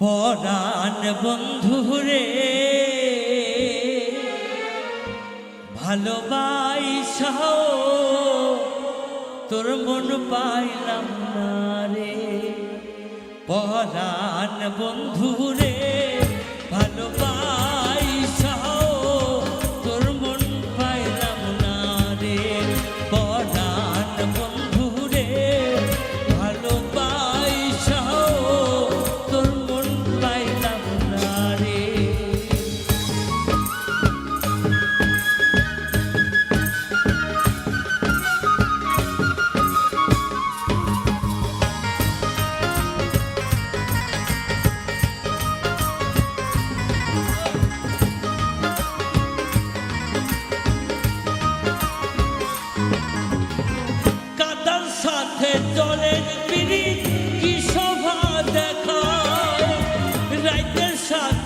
পরাণ বন্ধুরে ভালোবাইসাও তোর মন পাইলাম না রে। পরাণ বন্ধুরে ভালোবাইসাও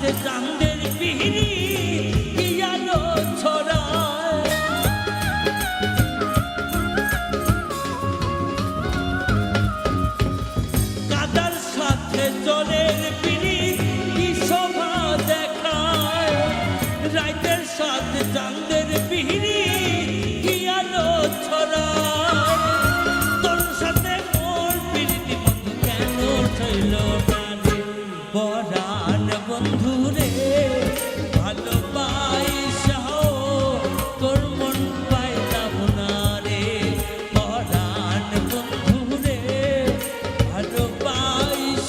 সাথে চাঁদের পিড়ি কি ছড়ায়। কাদার সাথে জলের পিড়ি কি শোভা দেখায়। রাইতের সাথে চাঁদের পিড়ি কি আলো ছড়ায়। তোর সাথে মোর পিড়িতি বন্ধু কেন ছিল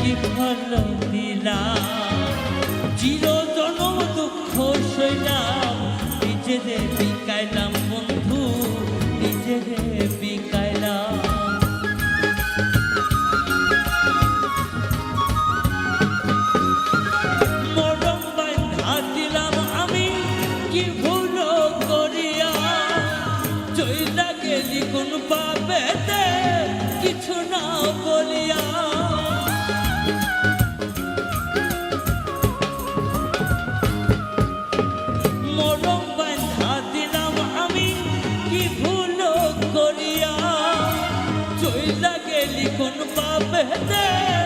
কি ফল দিলাম? চির জনম দুঃখ সইলাম। নিজেরে বিকাইলাম বন্ধু নিজেরে বিকাইলাম। মরম বান্ধা দিলাম আমি, কি ভুল করিয়া? চইলা গেলি কোন পাবেতে কিছু না বলিয়া। পাবেতে